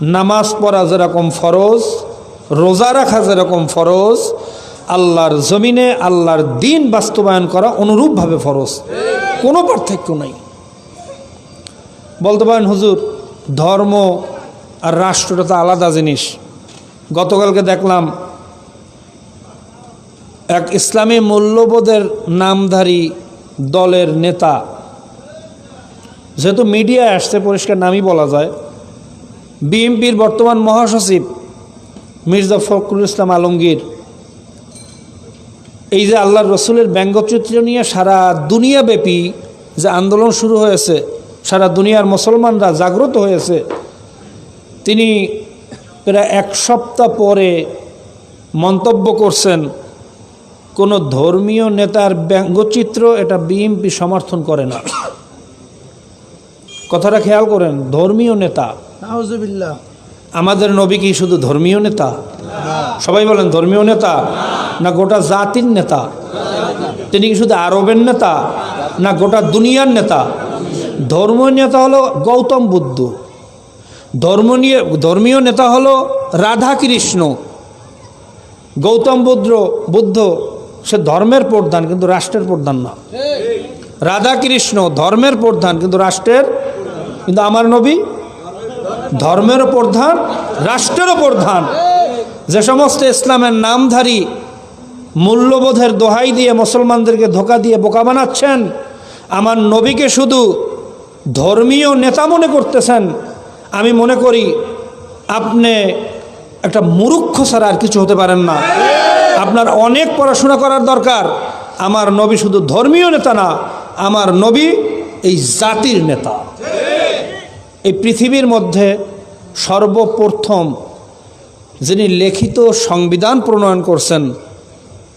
নামাজ পড়া যেরকম ফরজ, রোজা রাখা যেরকম ফরজ, আল্লাহর জমিনে আল্লাহর দিন বাস্তবায়ন করা অনুরূপভাবে ফরজ। কোনো পার্থক্য নাই। বলতে পারেন, হুজুর, ধর্ম আর রাষ্ট্রটা তো আলাদা জিনিস। গতকালকে দেখলাম, এক ইসলামী মূল্যবোধের নামধারী দলের নেতা, যেহেতু মিডিয়ায় আসছে, পরিষ্কার নামই বলা যায় বিএনপির বর্তমান মহাসচিব মির্জা ফখরুল ইসলাম আলমগীর। এই যে আল্লাহর রসুলের ব্যঙ্গচিত্র নিয়ে সারা দুনিয়াব্যাপী যে আন্দোলন শুরু হয়েছে, সারা দুনিয়ার মুসলমানরা জাগ্রত হয়েছে, তিনি প্রায় এক সপ্তাহ পরে মন্তব্য করছেন, কোনো ধর্মীয় নেতার ব্যঙ্গচিত্র এটা বিএনপি সমর্থন করে না। কথাটা খেয়াল করেন, ধর্মীয় নেতা নাউজুবিল্লাহ আমাদের নবী কি শুধু ধর্মীয় নেতা? সবাই বলেন ধর্মীয় নেতা না গোটা জাতির নেতা? তিনি কি শুধু আরবের নেতা না গোটা দুনিয়ার নেতা? ধর্মীয় নেতা হলো গৌতম বুদ্ধ। ধর্ম নিয়ে ধর্মীয় নেতা হলো রাধা কৃষ্ণ। গৌতম বুদ্ধ বুদ্ধ সে ধর্মের প্রধান কিন্তু রাষ্ট্রের প্রধান না। রাধা কৃষ্ণ ধর্মের প্রধান কিন্তু রাষ্ট্রের কিন্তু আমার নবী ধর্মেরও প্রধান রাষ্ট্রেরও প্রধান যে সমস্ত ইসলামের নামধারী মূল্যবোধের দোহাই দিয়ে মুসলমানদেরকে ধোকা দিয়ে বোকা বানাচ্ছেন, আমার নবীকে শুধু ধর্মীয় নেতা মনে করতেছেন, আমি মনে করি আপনি একটা মুরুক্ষ ছাড়া আর কিছু হতে পারেন না। আপনার অনেক পড়াশোনা করার দরকার, আমার নবী শুধু ধর্মীয় নেতা না, আমার নবী এই জাতির নেতা। এই পৃথিবীর মধ্যে সর্বপ্রথম যিনি লিখিত সংবিধান প্রণয়ন করছেন,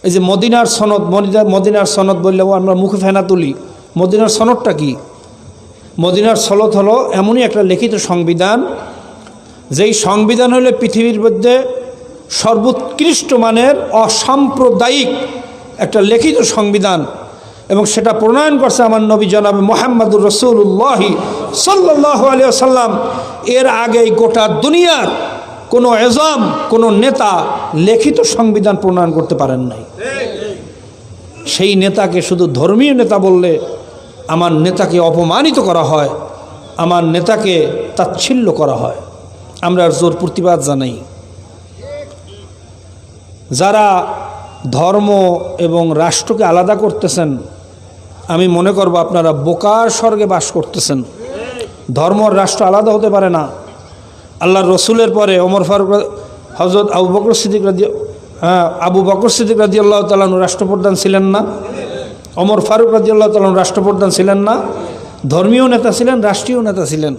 এই যে মদিনার সনদ, মদিনা, মদিনার সনদ বললেও আমরা মুখে ফেনা তুলি। মদিনার সনদটা কি? মদিনার সনদ হলো এমনই একটা লিখিত সংবিধান, যেই সংবিধান হলো পৃথিবীর মধ্যে সর্বোৎকৃষ্ট মানের অসাম্প্রদায়িক একটা লিখিত সংবিধান। এবং সেটা প্রণয়ন করছে আমার নবী জনাবে মোহাম্মদুর রসুল্লাহি সাল্লাহ আলিয়া সাল্লাম এর আগেই গোটা দুনিয়ার কোনো এজাম, কোনো নেতা লিখিত সংবিধান প্রণয়ন করতে পারেন নাই। সেই নেতাকে শুধু ধর্মীয় নেতা বললে আমার নেতাকে অপমানিত করা হয়, আমার নেতাকে তাচ্ছিল্য করা হয়। আমরা জোর প্রতিবাদ জানাই। যারা ধর্ম এবং রাষ্ট্রকে আলাদা করতেছেন আমি মনে করব আপনারা বোকার স্বর্গে বাস করতেছেন। ধর্ম রাষ্ট্র আলাদা হতে পারে না। আল্লাহর রসুলের পরে ওমর ফারুক হজরত আবু বকর সিদ্দিক রাজি হ্যাঁ আবু বকর সিদ্দিক রাজি আল্লাহ তালন রাষ্ট্রপ্রধান ছিলেন না। অমর ফারুক রাজি আল্লাহ তালন রাষ্ট্রপ্রধান ছিলেন না। ধর্মীয় নেতা ছিলেন, রাষ্ট্রীয় নেতা ছিলেন।